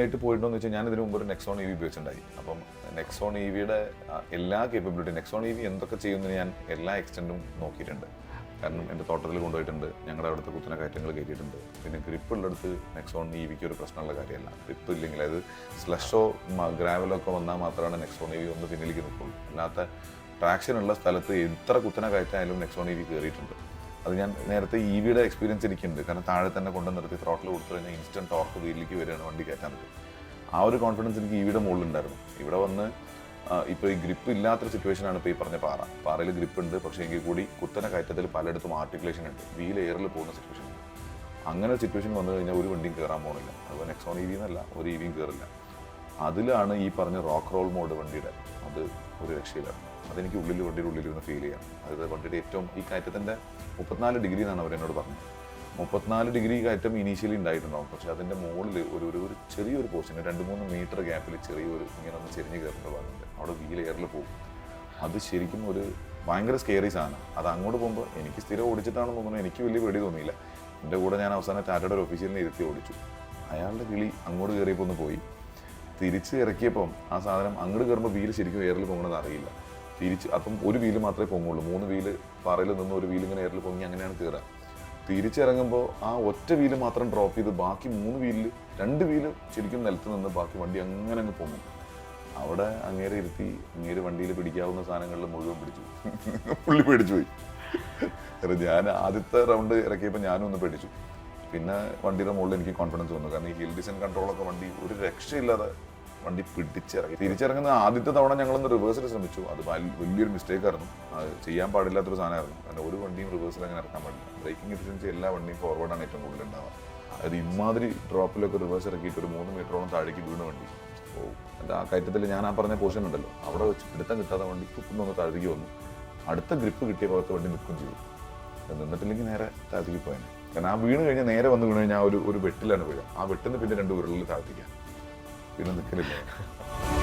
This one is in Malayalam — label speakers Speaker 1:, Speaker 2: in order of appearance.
Speaker 1: ആയിട്ട് പോയിട്ടുണ്ടോ എന്ന് വെച്ചാൽ ഞാൻ ഇതിനു മുമ്പ് ഒരു നെക്സോൺ ഇ വി ഉപയോഗിച്ചിട്ടുണ്ടായി. അപ്പം നെക്സോൺ ഇ വിയുടെ എല്ലാ കേപ്പബിലിറ്റി നെക്സോൺ ഇ വി എന്തൊക്കെ ചെയ്യുന്നു ഞാൻ എല്ലാ എക്സ്റ്റന്റും നോക്കിയിട്ടുണ്ട്. കാരണം എന്റെ തോട്ടത്തിൽ കൊണ്ടുപോയിട്ടുണ്ട് ഞങ്ങളുടെ അവിടുത്തെ കുത്തനെ കയറ്റങ്ങൾ കയറ്റിയിട്ടുണ്ട്. പിന്നെ ഗ്രിപ്പ് ഉള്ളിടത്ത് നെക്സോൺ ഇ വിക്ക് ഒരു പ്രശ്നമുള്ള കാര്യമല്ല. ഗ്രിപ്പ് ഇല്ലെങ്കിൽ അത് സ്ലഷോ ഗ്രാവലോ ഒക്കെ വന്നാൽ മാത്രമാണ് നെക്സോൺ ഇ വി ഒന്ന് പിന്നിലേക്ക് നിൽക്കുള്ളൂ. അല്ലാത്ത ട്രാക്ഷൻ ഉള്ള സ്ഥലത്ത് എത്ര കുത്തനെ കയറ്റായാലും നെക്സോൺ ഇ വി കയറിയിട്ടുണ്ട് അത് ഞാൻ നേരത്തെ ഇ വിയുടെ എക്സ്പീരിയൻസ് എനിക്കുണ്ട്. കാരണം താഴെ തന്നെ കൊണ്ടു നിർത്തി ത്രോട്ടിൽ കൊടുത്തു കഴിഞ്ഞാൽ ഇൻസ്റ്റന്റ് ടോർക്ക് വീലിലേക്ക് വരികയാണ് വണ്ടി കയറ്റാൻ പറ്റും. ആ ഒരു കോൺഫിഡൻസ് എനിക്ക് ഇ വിയുടെ മുകളിലുണ്ടായിരുന്നു. ഇവിടെ വന്ന് ഇപ്പോൾ ഈ ഗ്രിപ്പ് ഇല്ലാത്തൊരു സിറ്റുവേഷനാണ് ഇപ്പോൾ ഈ പറഞ്ഞ പാറ. പാറയിൽ ഗ്രിപ്പ് ഉണ്ട് പക്ഷേ എങ്കിൽ കൂടി കുത്തനെ കയറ്റത്തിൽ പലയിടത്തും ആർട്ടിക്കുലേഷൻ ഉണ്ട്. വീൽ എയറിൽ പോകുന്ന സിറ്റുവേഷൻ ഉണ്ട്. അങ്ങനെ ഒരു സിറ്റുവേഷൻ വന്നു കഴിഞ്ഞാൽ ഒരു വണ്ടിയും കയറാൻ പോകണില്ല അതുപോലെ നെക്സോൺ ഇ വി എന്നല്ല ഒരു ഇ വിയും കയറില്ല അതിലാണ് ഈ പറഞ്ഞ റോക്ക് റോൾ മോഡ് വണ്ടിയുടെ. അത് ഒരു രക്ഷയില്ല. അതെനിക്ക് ഉള്ളിൽ വണ്ടിയുടെ ഉള്ളിലിരുന്ന് ഫീൽ ചെയ്യാം. അതായത് വണ്ടിയുടെ ഏറ്റവും ഈ കയറ്റത്തിന്റെ മുപ്പത്തിനാല് ഡിഗ്രി എന്നാണ് അവരെന്നോട് പറഞ്ഞത്. മുപ്പത്തിനാല് ഡിഗ്രി കയറ്റം ഇനീഷ്യലി ഉണ്ടായിട്ടുണ്ടാവും. പക്ഷേ അതിന്റെ മുകളിൽ ഒരു ഒരു ഒരു ചെറിയൊരു പോർഷൻ രണ്ട് മൂന്ന് മീറ്റർ ഗ്യാപ്പിൽ ചെറിയൊരു ഇങ്ങനെ ഒന്ന് ചെരിഞ്ഞ് കയറേണ്ട ഭാഗമുണ്ട്. അവിടെ വീൽ എയറിൽ പോകും. അത് ശരിക്കും ഒരു ഭയങ്കര സ്കേറി സാധനം. അത് അങ്ങോട്ട് പോകുമ്പോൾ എനിക്ക് സ്ഥിരം ഓടിച്ചിട്ടാണെന്ന് തോന്നുന്നു. എനിക്ക് വലിയ പേടി തോന്നിയില്ല. എന്റെ കൂടെ ഞാൻ അവസാനം ടാറ്റയുടെ ഒരു നിന്ന് ഇരുത്തി ഓടിച്ചു. അയാളുടെ കിളി അങ്ങോട്ട് കയറിയപ്പോൾ ഒന്ന് പോയി. തിരിച്ച് ഇറക്കിയപ്പം ആ സാധനം അങ്ങോട്ട് കയറുമ്പോൾ വീൽ ശരിക്കും എയറിൽ പൊങ്ങണത് അറിയില്ല. തിരിച്ച് അപ്പം ഒരു വീൽ മാത്രമേ പൊങ്ങുള്ളൂ. മൂന്ന് വീൽ പാറയിൽ നിന്ന് ഒരു വീൽ ഇങ്ങനെ എയറിൽ പൊങ്ങി അങ്ങനെയാണ് കയറുക തിരിച്ചിറങ്ങുമ്പോൾ ആ ഒറ്റ വീൽ മാത്രം ഡ്രോപ്പ് ചെയ്ത് ബാക്കി മൂന്ന് വീലിൽ രണ്ട് വീൽ ശരിക്കും നിലത്ത് നിന്ന് ബാക്കി വണ്ടി അങ്ങനെ അങ്ങ് പൊങ്ങും. അവിടെ അങ്ങേരെ ഇരുത്തി അങ്ങേര് വണ്ടിയിൽ പിടിക്കാവുന്ന സാധനങ്ങളിൽ മുഴുവൻ പിടിച്ചു. പുള്ളി പേടിച്ചു പോയി. ഞാൻ ആദ്യത്തെ റൗണ്ട് ഇറക്കിയപ്പോൾ ഞാനും ഒന്ന് പേടിച്ചു. പിന്നെ വണ്ടിയുടെ മുകളിൽ എനിക്ക് കോൺഫിഡൻസ് വന്നു. കാരണം ഈ ഹിൽ ഡിസൈൻ കൺട്രോളൊക്കെ വണ്ടി ഒരു രക്ഷയില്ലാതെ വണ്ടി പിടിച്ചിറങ്ങി. തിരിച്ചിറങ്ങുന്ന ആദ്യത്തെ തവണ ഞങ്ങളൊന്ന് റിവേഴ്സിൽ ശ്രമിച്ചു. അത് വലിയൊരു മിസ്റ്റേക്ക് ആയിരുന്നു. അത് ചെയ്യാൻ പാടില്ലാത്തൊരു സാധനമായിരുന്നു. കാരണം ഒരു വണ്ടിയും റിവേഴ്സിൽ അങ്ങനെ ഇറക്കാൻ പാടില്ല. ബ്രേക്കിംഗ് എഫിഷ്യൻസി എല്ലാ വണ്ടിയും ഫോർവേഡാണ് ഏറ്റവും കൂടുതൽ ഉണ്ടാവുക. അത് ഇമാതിരി ഡ്രോപ്പിലൊക്കെ റിവേഴ്സ് ഇറക്കിയിട്ട് ഒരു മൂന്ന് മീറ്ററോളം താഴേക്ക് വീണ വണ്ടി. ഓ എന്റെ ആ കയറ്റത്തിൽ ഞാൻ ആ പറഞ്ഞ പോർഷൻ ഉണ്ടല്ലോ. അവിടെ വെച്ച് പിടുത്തം കിട്ടാതെ വണ്ടി കുത്തുന്നൊന്ന് താഴേക്ക് വന്നു. അടുത്ത ഗ്രിപ്പ് കിട്ടിയ ഭാഗത്ത് വണ്ടി നിൽക്കും ചെയ്തു. നിന്നിട്ടില്ലെങ്കിൽ നേരെ താഴത്തേക്ക് പോയാൽ കാരണം ആ വീണ് കഴിഞ്ഞാൽ നേരെ വന്ന് വീണ് കഴിഞ്ഞാൽ ഒരു ഒരു വെട്ടിലാണ് വീഴുക ആ വെട്ടിന് പിന്നെ രണ്ട് ഉരുളിൽ താഴ്ത്തിക്കാം. 이런 느낌이 들어요.